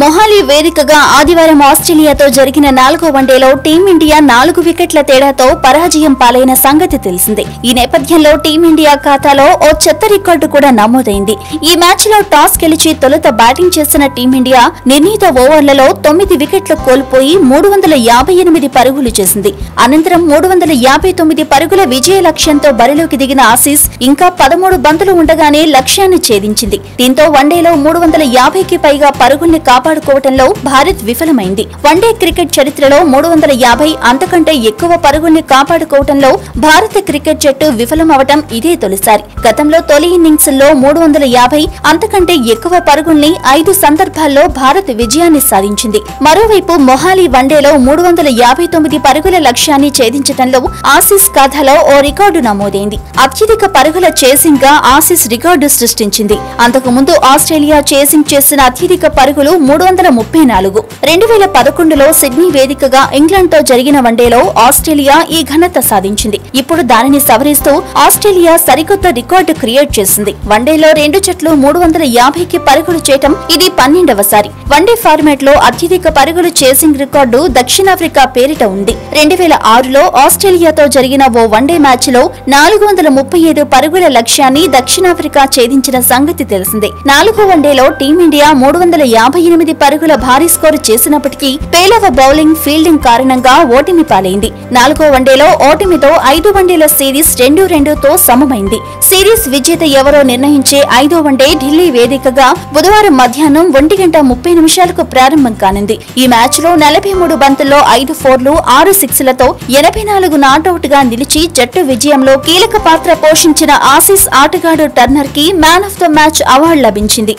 మొహాలీ వేదికగా ఆదివారం ఆస్ట్రేలియాతో జరిగిన నాలుగో వన్డేలో టీమిండియా నాలుగు వికెట్ల తేడాతో పరాజయం పాలైన సంగతి తెలిసిందే. ఈ నేపథ్యంలో టీమిండియా ఖాతాలో ఓ చెత్త రికార్డు కూడా నమోదైంది. ఈ మ్యాచ్లో టాస్ గెలిచి తొలుత బ్యాటింగ్ చేసిన టీమిండియా నిర్ణీత ఓవర్లలో తొమ్మిది వికెట్లు కోల్పోయి మూడు వందల యాభై ఎనిమిది పరుగులు చేసింది. అనంతరం మూడు వందల యాభై తొమ్మిది పరుగుల విజయ లక్ష్యంతో బరిలోకి దిగిన ఆసీస్ ఇంకా పదమూడు బంతులు ఉండగానే లక్ష్యాన్ని ఛేదించింది. దీంతో వన్డేలో మూడు వందల యాభైకి పైగా పరుగుల్ని కాపాడుకోవటంలో భారత్ విఫలమైంది. వన్డే క్రికెట్ చరిత్రలో మూడు వందల యాభై అంతకంటే ఎక్కువ పరుగుల్ని కాపాడుకోవటంలో భారత క్రికెట్ జట్టు విఫలమవటం ఇదే తొలిసారి. గతంలో తొలి ఇన్నింగ్స్లో మూడు వందల యాభై అంతకంటే ఎక్కువ పరుగుల్ని ఐదు సందర్భాల్లో భారత్ విజయాన్ని సాధించింది. మరోవైపు మొహాలీ వన్డేలో మూడు వందల యాభై తొమ్మిది పరుగుల లక్ష్యాన్ని ఛేదించడంలో ఆసీస్ ఖాతాలో ఓ రికార్డు నమోదైంది. అత్యధిక పరుగుల చేసింగ్గా ఆసీస్ రికార్డు సృష్టించింది. అంతకుముందు ఆస్ట్రేలియా చేసింగ్ చేసిన అత్యధిక పరుగులు మూడు వందల ముప్పై నాలుగు. రెండు వేల పదకొండులో సిడ్నీ వేదికగా ఇంగ్లాండ్తో జరిగిన వన్డేలో ఆస్ట్రేలియా ఈ ఘనత సాధించింది. ఇప్పుడు దానిని సవరిస్తూ ఆస్ట్రేలియా సరికొత్త రికార్డు క్రియేట్ చేసింది. వన్డేలో రెండు జట్లు మూడు వందల యాభైకి పరుగులు చేయటం ఇది పన్నెండవసారి. వన్డే ఫార్మాట్లో అత్యధిక పరుగులు చేసింగ్ రికార్డు దక్షిణాఫ్రికా పేరిట ఉంది. రెండు వేల ఆరులో ఆస్ట్రేలియాతో జరిగిన ఓ వన్డే మ్యాచ్లో నాలుగు వందల ముప్పై ఐదు పరుగుల లక్ష్యాన్ని దక్షిణాఫ్రికా ఛేదించిన సంగతి తెలిసిందే. నాలుగో వన్డేలో టీమిండియా మూడు వందల యాభై ఎనిమిది పరుగుల భారీ స్కోరు చేసినప్పటికీ పేలవ బౌలింగ్ ఫీల్డింగ్ కారణంగా ఓటమి పాలైంది. నాలుగో వన్డేలో ఓటమితో ఐదు వన్డేల సిరీస్ రెండు రెండుతో సమమైంది. సిరీస్ విజేత ఎవరో నిర్ణయించే ఐదో వన్డే ఢిల్లీ వేదికగా బుధవారం మధ్యాహ్నం ఒంటి గంట ముప్పై నిమిషాలకు ప్రారంభం కానుంది. ఈ మ్యాచ్లో నలభై మూడు బంతుల్లో ఐదు ఫోర్లు ఆరు సిక్స్లతో ఎనభై నాలుగు నాటౌట్గా నిలిచి జట్టు విజయంలో కీలక పాత్ర పోషించిన ఆసీస్ ఆటగాడు టర్నర్కి man of the match award లభించింది.